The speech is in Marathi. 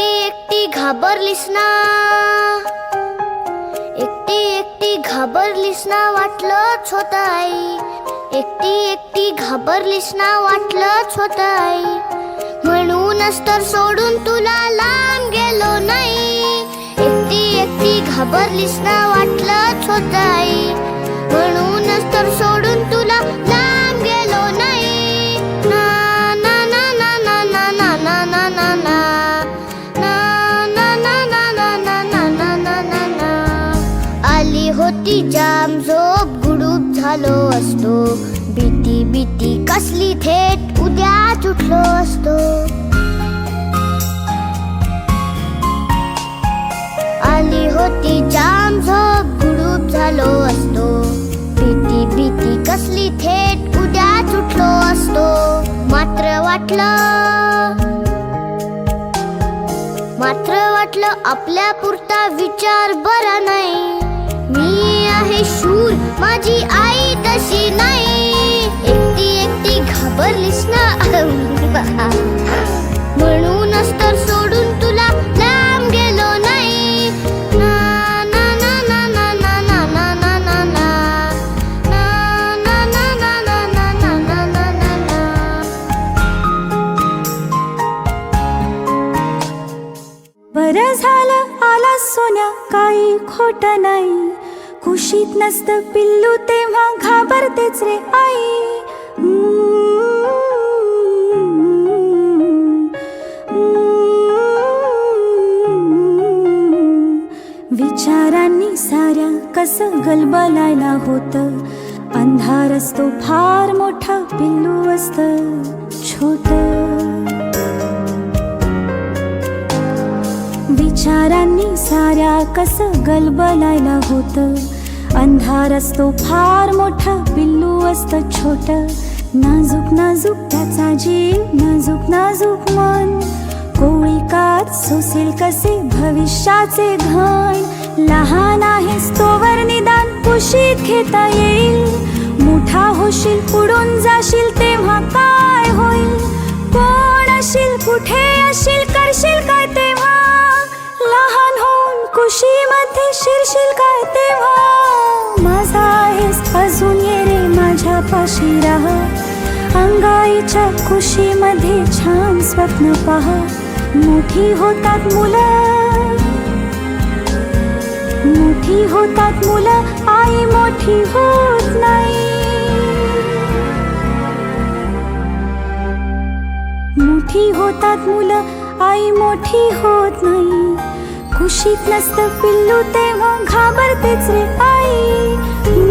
एकटी घाबरलीस ना एकटी एकटी घाबरलीस ना वाटलंच होत आई एकटी एकटी घाबरलीस ना वाटलंच होत आई म्हणूनच तर सोडून तुला लांब गेलो नाही एकटी एकटी घाबरलीस ना वाटलंच होत आई म्हणून उठलो असतो. भीती भीती कसली थेट उद्याच उठलो असतो. आली होती जाम झोप गुडूप झालो असतो. भीती भीती कसली थेट उद्याच उठलो असतो. मात्र वाटलं मात्र वाटलं आपल्या पुरता विचार बरा नाही. मी आहे शूर माझी आई बर झालं आला सोन्या काही खोट नाही. कुशीत नसत पिल्लू तेव्हा घाबरतेच रे आई. विचारांनी साऱ्या कस गलबलायला होत. अंधार असतो फार मोठा पिल्लू असत छोट. विचारांनी साऱ्या कस गलबलायला होत? अंधार असतो फार मोठा पिल्लू असत छोट. नाजूक नाजूक त्याचा जीव नाजूक नाजूक मन. कोळीकात सोसेल कसे भविष्याचे घण लहान आहेस तोवर निदान कुशीत घेता येईल. मोठा होशील पुढून जाशील तेव्हा काय होईल? कोण असेल कुठे? मध्ये शिरशील काय तेव्हा हो. माझा आहेस अजून ये रे माझ्या पाशी राहा. अंगाईच्या खुशीमध्ये छान स्वप्न पहा. मोठी होतात मुलं. मोठी होतात मुलं. आई मोठी होत नाही. मोठी होतात मुलं. आई मोठी होत नाही. कुशीत नसतं पिल्लू तेव्हा घाबरतेच रे आई